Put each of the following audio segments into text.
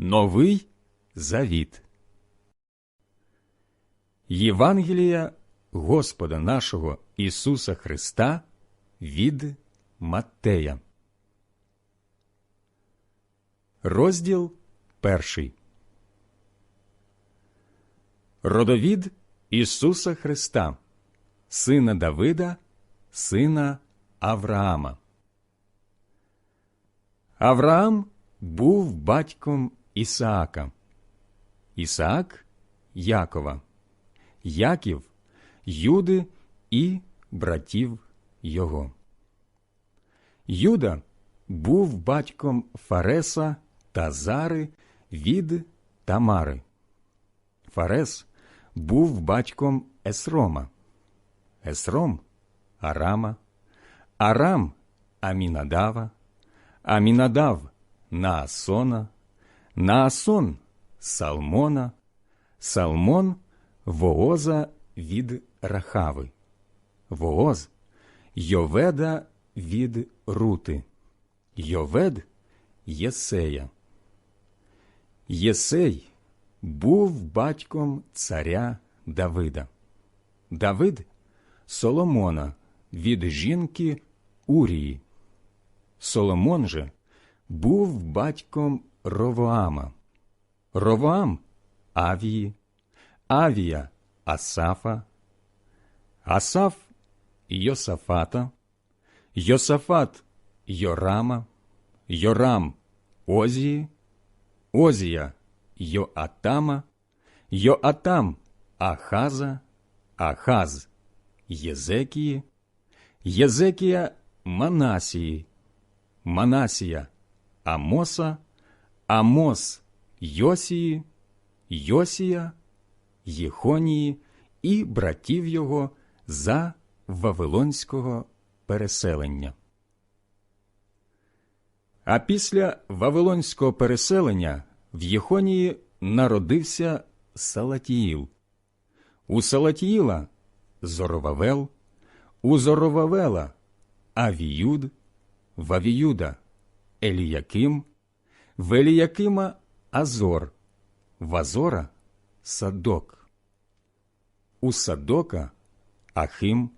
Новий Завіт. Євангелія Господа нашого Ісуса Христа від Маттея. Розділ перший. Родовід Ісуса Христа, сина Давида, сина Авраама. Авраам був батьком Ісаака, Ісаак Якова, Яків Юди і братів його. Юда був батьком Фареса та Зари від Тамари. Фарес був батьком Есрома, Есром Арама, Арам Амінадава, Амінадав Наасона, Наасон Салмона, Салмон Вооза від Рахави, Вооз Йоведа від Рути, Йовед Єсея. Єсей був батьком царя Давида. Давид Соломона від жінки Урії. Соломон же був батьком Ровоама. Ровоам Авії, Авія Асафа, Асаф Йосафата, Йосафат Йорама, Йорам Озії, Озія Йоатама, Йоатам Ахаза, Ахаз Єзекії, Єзекія Манасії, Манасія Амоса, Амос Йосії, Йосія, Єхонії і братів його за Вавилонського переселення. А після Вавилонського переселення в Єхонії народився Салатіїл. У Салатіїла Зоровавел, у Зоровавела Авіюд, в Авіюда Еліяким, в Еліякима Азор, в Азора Садок. У Садока Ахим,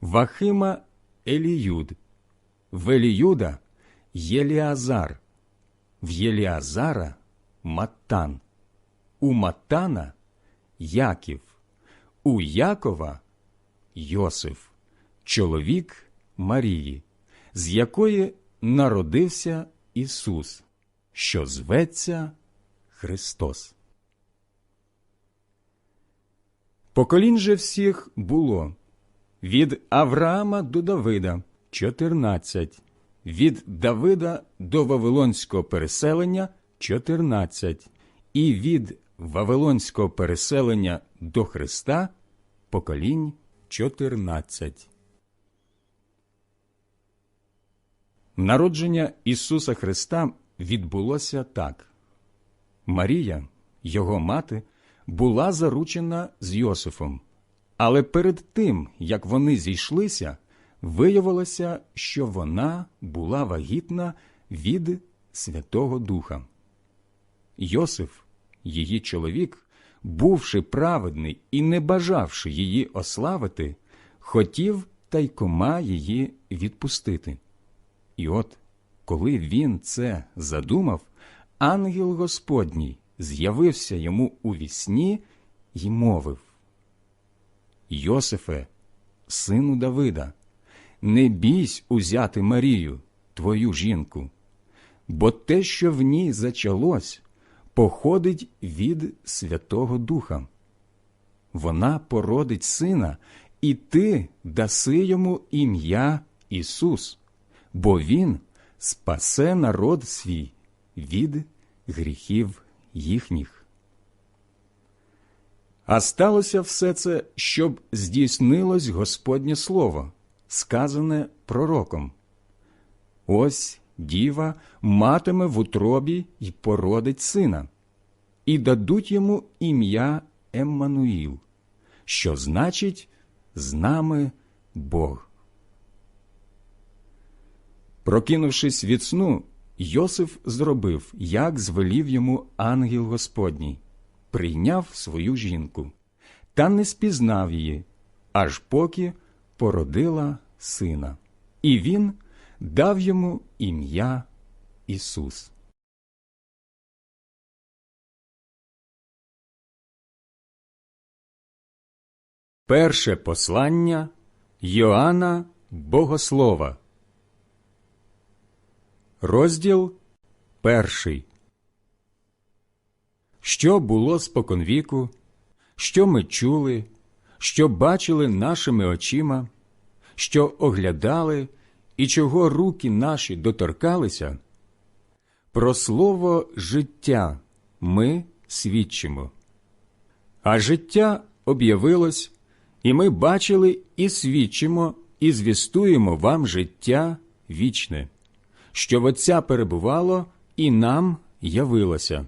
в Ахима Еліюд, в Еліюда Єліазар, в Єліазара Маттан, у Маттана Яків, у Якова Йосиф, чоловік Марії, з якої народився Ісус, що зветься Христос. Поколінь же всіх було від Авраама до Давида чотирнадцять, від Давида до Вавилонського переселення чотирнадцять, і від Вавилонського переселення до Христа поколінь чотирнадцять. Народження Ісуса Христа відбулося так. Марія, його мати, була заручена з Йосифом, але перед тим, як вони зійшлися, виявилося, що вона була вагітна від Святого Духа. Йосиф, її чоловік, бувши праведний і не бажавши її ославити, хотів тайкома її відпустити. І от, коли він це задумав, ангел Господній з'явився йому у вісні й мовив Йосифе, сину Давида, не бійсь узяти Марію, твою жінку, бо те, що в ній зачалось, походить від Святого Духа. Вона породить сина, і ти даси йому ім'я Ісус, бо Він спасе народ свій від гріхів їхніх. А сталося все це, щоб здійснилось Господнє Слово, сказане пророком. Ось діва матиме в утробі й породить сина, і дадуть йому ім'я Еммануїл, що значить з нами Бог. Прокинувшись від сну, Йосиф зробив, як звелів йому ангел Господній, прийняв свою жінку, та не спізнав її, аж поки породила сина, і він дав йому ім'я Ісус. Перше послання Йоанна Богослова, розділ перший. Що було споконвіку, що ми чули, що бачили нашими очима, що оглядали і чого руки наші доторкалися, про слово життя ми свідчимо. А життя об'явилось, і ми бачили і свідчимо, і звістуємо вам життя вічне, що в Отця перебувало і нам явилося.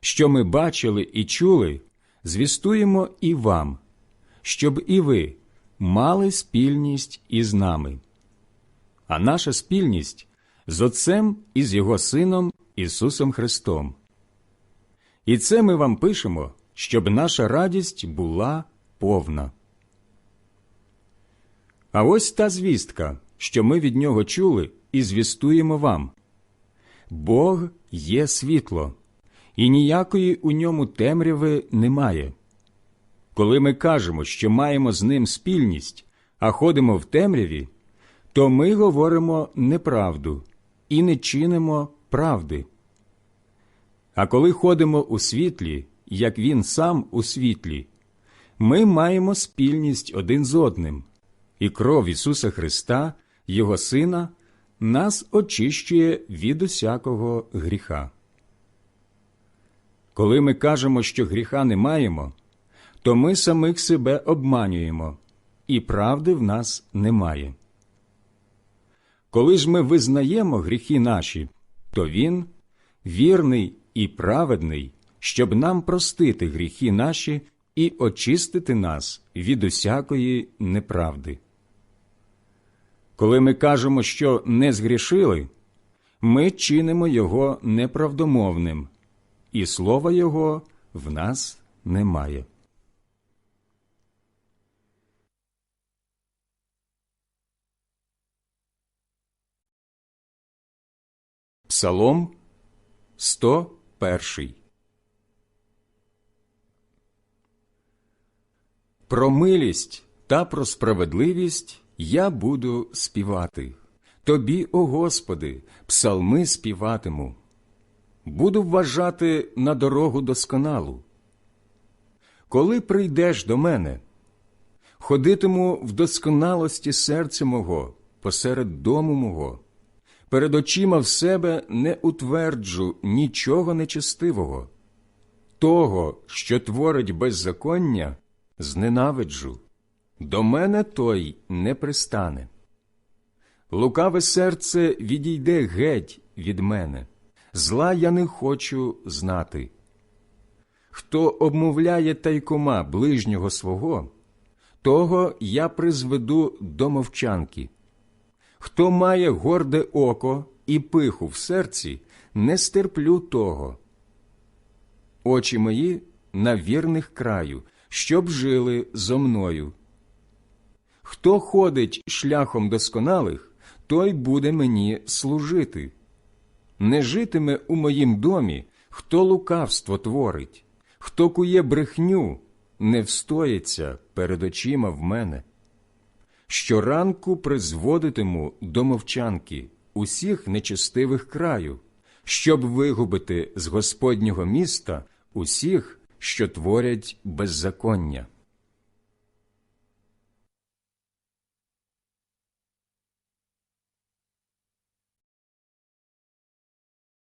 Що ми бачили і чули, звістуємо і вам, щоб і ви мали спільність із нами. А наша спільність з Отцем і з Його Сином Ісусом Христом. І це ми вам пишемо, щоб наша радість була повна. А ось та звістка, що ми від нього чули і звістуємо вам. Бог є світло, і ніякої у ньому темряви немає. Коли ми кажемо, що маємо з ним спільність, а ходимо в темряві, то ми говоримо неправду і не чинимо правди. А коли ходимо у світлі, як він сам у світлі, ми маємо спільність один з одним, і кров Ісуса Христа, Його Сина, нас очищує від усякого гріха. Коли ми кажемо, що гріха не маємо, то ми самих себе обманюємо, і правди в нас немає. Коли ж ми визнаємо гріхи наші, то Він вірний і праведний, щоб нам простити гріхи наші і очистити нас від усякої неправди. Коли ми кажемо, що не згрішили, ми чинимо Його неправдомовним, і слова Його в нас немає. Псалом 101 Про милість та про справедливість я буду співати. Тобі, о Господи, псалми співатиму. Буду вважати на дорогу досконалу. Коли прийдеш до мене, ходитиму в досконалості серця мого посеред дому мого, перед очима в себе не утверджу нічого нечестивого, того, що творить беззаконня, зненавиджу, до мене той не пристане. Лукаве серце відійде геть від мене, зла я не хочу знати. Хто обмовляє тайкома ближнього свого, того я призведу до мовчанки. Хто має горде око і пиху в серці, не стерплю того. Очі мої на вірних краю, щоб жили зо мною. Хто ходить шляхом досконалих, той буде мені служити. Не житиме у моїм домі, хто лукавство творить, хто кує брехню, не встоїться перед очима в мене. Щоранку призводитиму до мовчанки усіх нечестивих краю, щоб вигубити з Господнього міста усіх, що творять беззаконня.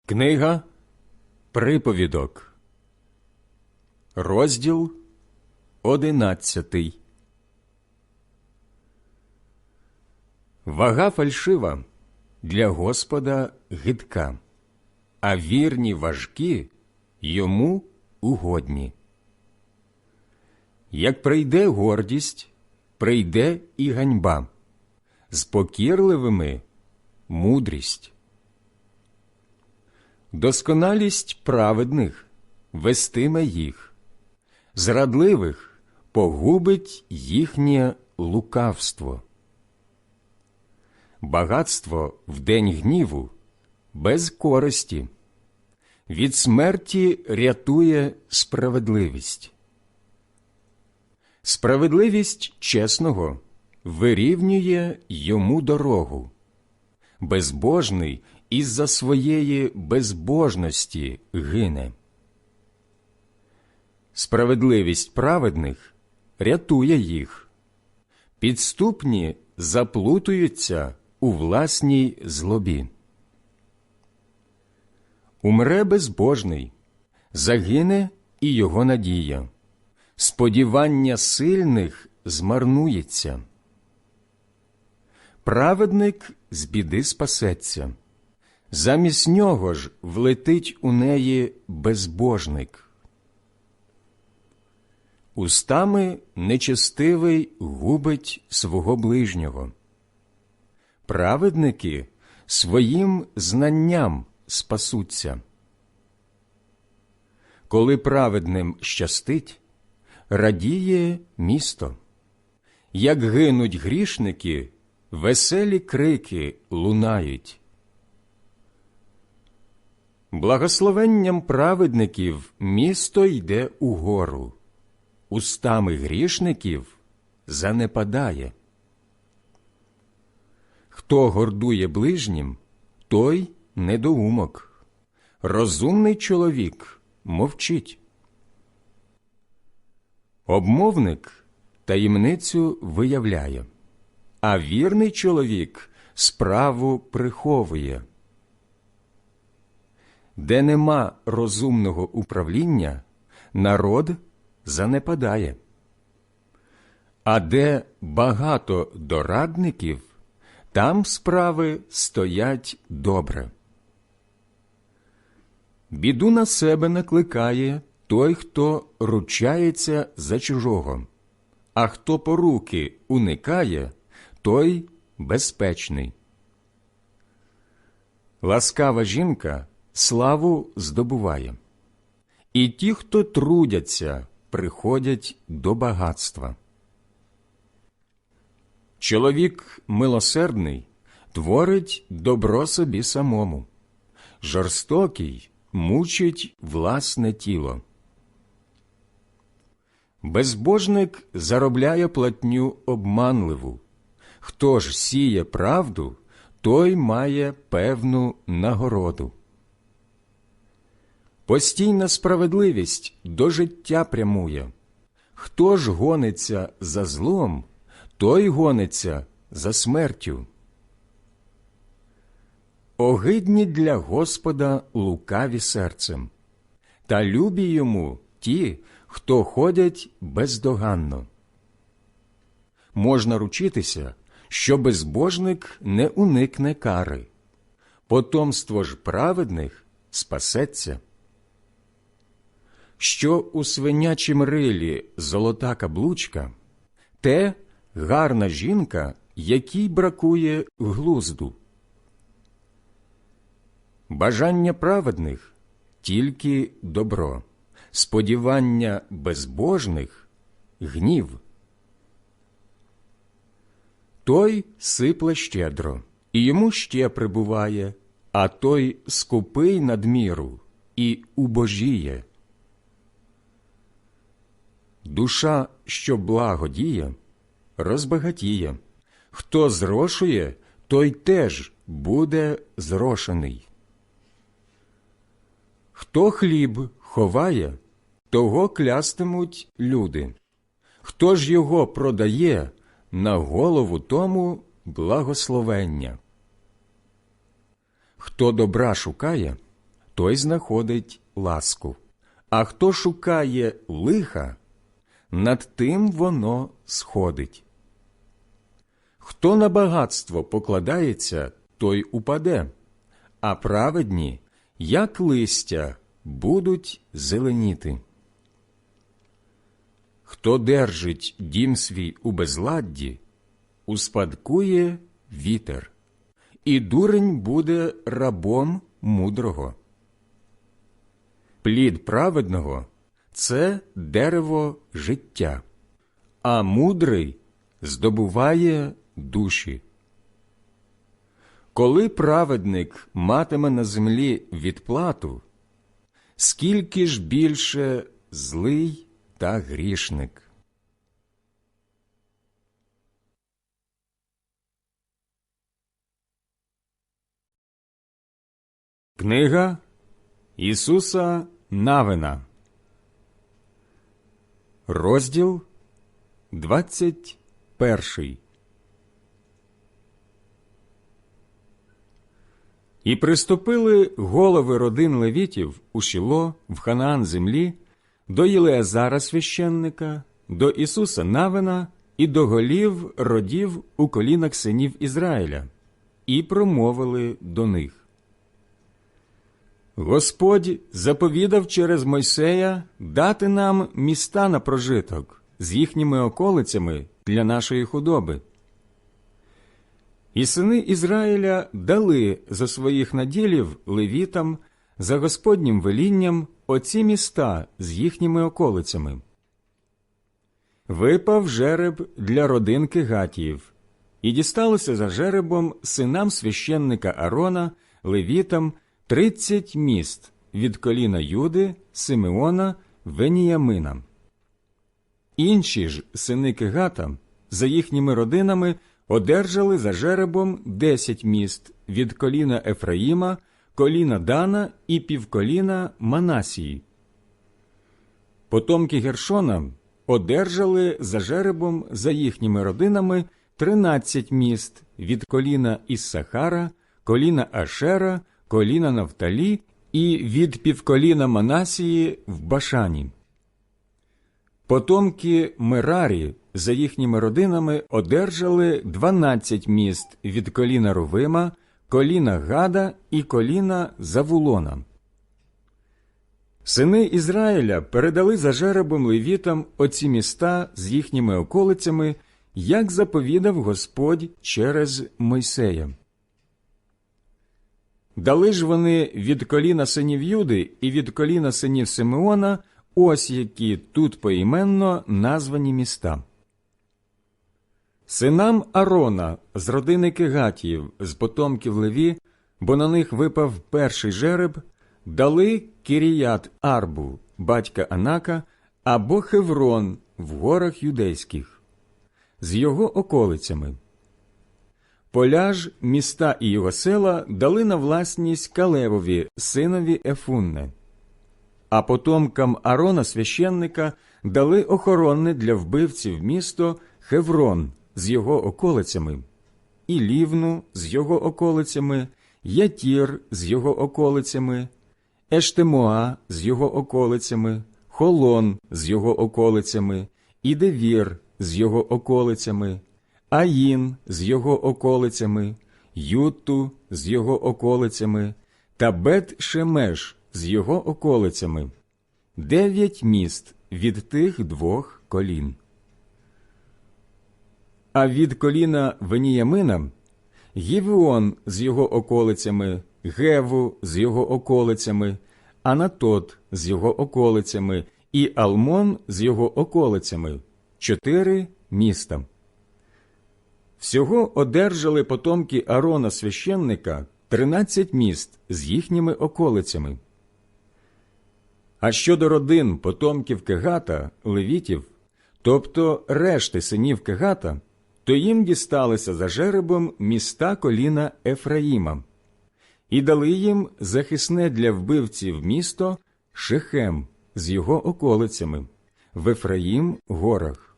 Книга Приповідок, розділ одинадцятий. Вага фальшива для Господа гидка, а вірні важкі йому угодні. Як прийде гордість, прийде і ганьба, з покірливими мудрість. Досконалість праведних вестиме їх, зрадливих погубить їхнє лукавство. Багатство в день гніву без користі, від смерті рятує справедливість. Справедливість чесного вирівнює йому дорогу, безбожний із-за своєї безбожності гине. Справедливість праведних рятує їх, підступні заплутуються у власній злобі. Умре безбожний, загине і його надія, сподівання сильних змарнується. Праведник з біди спасеться, замість нього ж влетить у неї безбожник. Устами нечестивий губить свого ближнього. Праведники своїм знанням спасуться. Коли праведним щастить, радіє місто. Як гинуть грішники, веселі крики лунають. Благословенням праведників місто йде угору, устами грішників занепадає. Хто гордує ближнім, той недоумок. Розумний чоловік мовчить. Обмовник таємницю виявляє, а вірний чоловік справу приховує. Де нема розумного управління, народ занепадає. А де багато дорадників, там справи стоять добре. Біду на себе накликає той, хто ручається за чужого, а хто поруки уникає, той безпечний. Ласкава жінка славу здобуває, і ті, хто трудяться, приходять до багатства. Чоловік милосердний творить добро собі самому, жорстокий мучить власне тіло. Безбожник заробляє платню обманливу. Хто ж сіє правду, той має певну нагороду. Постійна справедливість до життя прямує. Хто ж гониться за злом, той гониться за смертю. Огидні для Господа лукаві серцем, та любі йому ті, хто ходять бездоганно. Можна ручитися, що безбожник не уникне кари, потомство ж праведних спасеться. Що у свинячім рилі золота каблучка, те гарна жінка, якій бракує глузду. Бажання праведних тільки добро, сподівання безбожних гнів. Той сипле щедро, і йому ще прибуває, а той скупий надміру і убожіє. Душа, що благодіє, розбагатіє. Хто зрошує, той теж буде зрошений. Хто хліб ховає, того клястимуть люди. Хто ж його продає, на голову тому благословення. Хто добра шукає, той знаходить ласку, а хто шукає лиха, над тим воно сходить. Хто на багатство покладається, той упаде, а праведні, як листя, будуть зеленіти. Хто держить дім свій у безладді, успадкує вітер, і дурень буде рабом мудрого. Плід праведного це дерево життя, а мудрий здобуває душі. Коли праведник матиме на землі відплату, скільки ж більше злий та грішник. Книга Ісуса Навина, розділ 21 І приступили голови родин левітів у Шіло в Ханаан землі до Єлеазара священника, до Ісуса Навина і до голів родів у колінах синів Ізраїля, і промовили до них. Господь заповідав через Мойсея дати нам міста на прожиток з їхніми околицями для нашої худоби. І сини Ізраїля дали за своїх наділів левітам за Господнім велінням оці міста з їхніми околицями. Випав жереб для родинки Гатіїв, і дісталося за жеребом синам священника Арона, левітам, тридцять міст від коліна Юди, Симеона, Веніямина. Інші ж сини Кегата за їхніми родинами одержали за жеребом десять міст від коліна Ефраїма, коліна Дана і півколіна Манасії. Потомки Гершона одержали за жеребом за їхніми родинами тринадцять міст від коліна Іссахара, коліна Ашера, коліна Нафталі і від півколіна Манасії в Башані. Потомки Мерарі за їхніми родинами одержали 12 міст від коліна Рувима, коліна Гада і коліна Завулона. Сини Ізраїля передали за жеребом левітам оці міста з їхніми околицями, як заповідав Господь через Мойсея. Дали ж вони від коліна синів Юди і від коліна синів Симеона ось які тут поіменно названі міста. Синам Арона з родини Кегатіїв, з потомків Леві, бо на них випав перший жереб, дали Кіріят Арбу, батька Анака, або Хеврон в горах юдейських, з його околицями. Поляж, міста і його села дали на власність Калевові, синові Ефунне. А потомкам Арона священника дали охоронне для вбивців місто Хеврон з його околицями, і Лівну з його околицями, Ятір з його околицями, Ештемоа з його околицями, Холон з його околицями, і Девір з його околицями, Аїн з його околицями, Юту з його околицями та Бет Шемеш з його околицями, дев'ять міст від тих двох колін. А від коліна Веніямина Гівеон з його околицями, Геву з його околицями, Анатот з його околицями і Алмон з його околицями чотири міста. Всього одержали потомки Арона священника тринадцять міст з їхніми околицями. А щодо родин потомків Кегата, левітів, тобто решти синів Кегата, то їм дісталися за жеребом міста коліна Ефраїма, і дали їм захисне для вбивців місто Шехем з його околицями, в Ефраїм горах,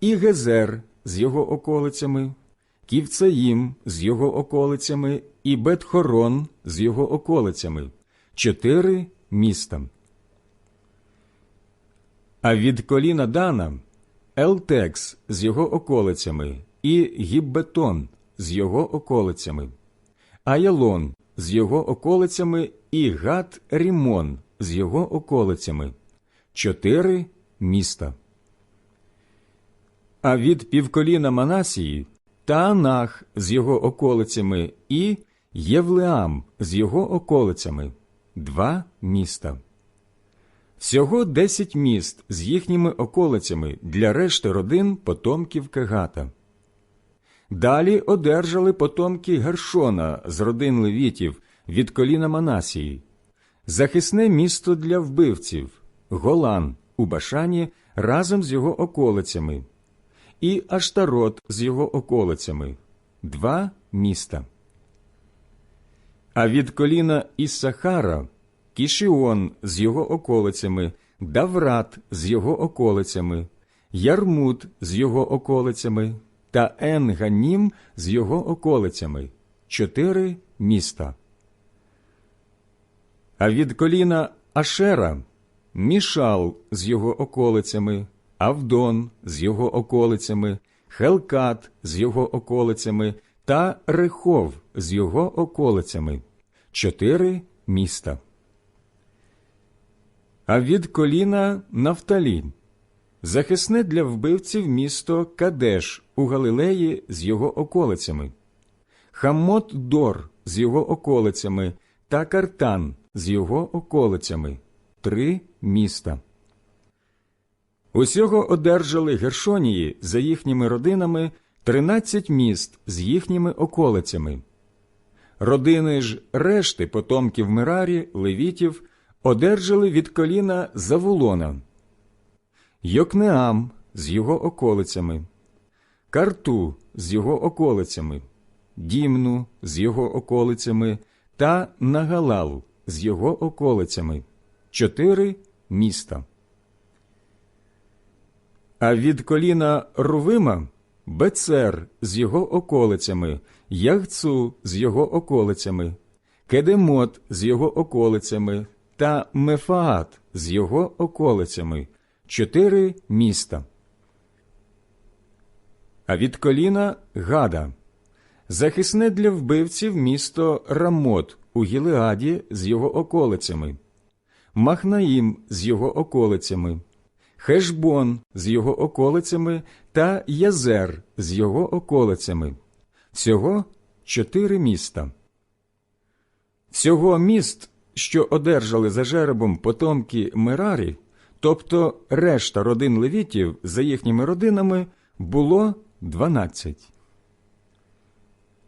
і Гезер з його околицями, Ківцаїм з його околицями і Бетхорон з його околицями, чотири міста. А від коліна Дана Елтекс з його околицями і Гіббетон з його околицями, Аялон з його околицями і Гат Рімон з його околицями, чотири міста. А від півколіна Манасії Таанах з його околицями і Євлеам з його околицями два міста. Всього десять міст з їхніми околицями для решти родин потомків Кегата. Далі одержали потомки Гершона з родин левітів від коліна Манасії, захисне місто для вбивців, Голан у Башані разом з його околицями, і Аштарот з його околицями два міста. А від коліна Іссахара Кішіон з його околицями, Даврат з його околицями, Ярмут з його околицями та Енганім з його околицями чотири міста. А від коліна Ашера Мішал з його околицями, Авдон з його околицями, Хелкат з його околицями та Рехов з його околицями чотири міста. А від коліна Нафталі захисне для вбивців місто Кадеш у Галилеї з його околицями, Хамот Дор з його околицями та Картан з його околицями три міста. Усього одержали Гершонії за їхніми родинами тринадцять міст з їхніми околицями. Родини ж решти потомків Мерарі, левітів, одержали від коліна Завулона, Йокнеам з його околицями, Карту з його околицями, Дімну з його околицями та Нагалал з його околицями чотири міста. А від коліна Рувима Бецер з його околицями, Ягцу з його околицями, Кедемот з його околицями та Мефаат з його околицями чотири міста. А від коліна Гада захисне для вбивців місто Рамот у Гілеаді з його околицями, Махнаїм з його околицями, Хешбон з його околицями та Язер з його околицями. Всього чотири міста. Всього міст, що одержали за жеребом потомки Мерарі, тобто решта родин левітів за їхніми родинами, було дванадцять.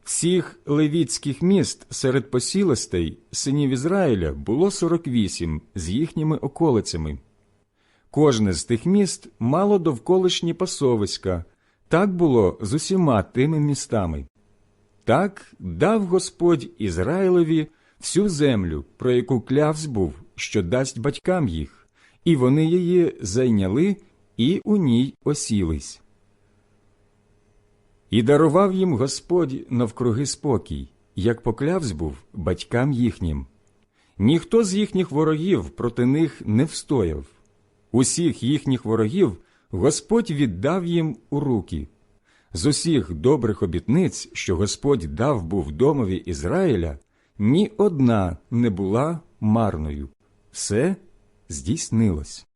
Всіх левітських міст серед посілостей синів Ізраїля було 48 з їхніми околицями. Кожне з тих міст мало довколишні пасовиська, так було з усіма тими містами. Так дав Господь Ізраїлеві всю землю, про яку клявсь був, що дасть батькам їх, і вони її зайняли і у ній осілись. І дарував їм Господь навкруги спокій, як поклявсь був батькам їхнім. Ніхто з їхніх ворогів проти них не встояв. Усіх їхніх ворогів Господь віддав їм у руки. З усіх добрих обітниць, що Господь дав був домові Ізраїля, ні одна не була марною. Все здійснилось.